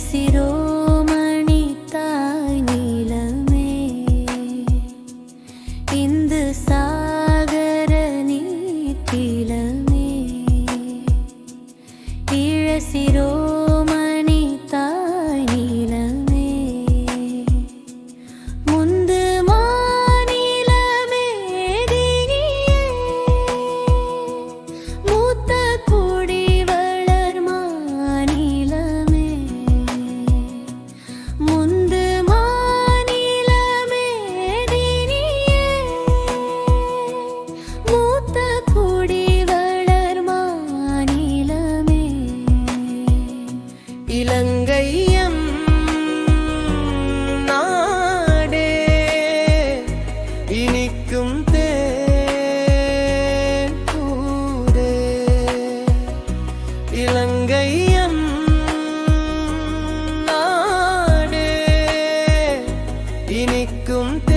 சிரோமணி தாய் நீளமே இந்து சாகர நீத்திலமே இழசிரோ இனிக்கும் தேன்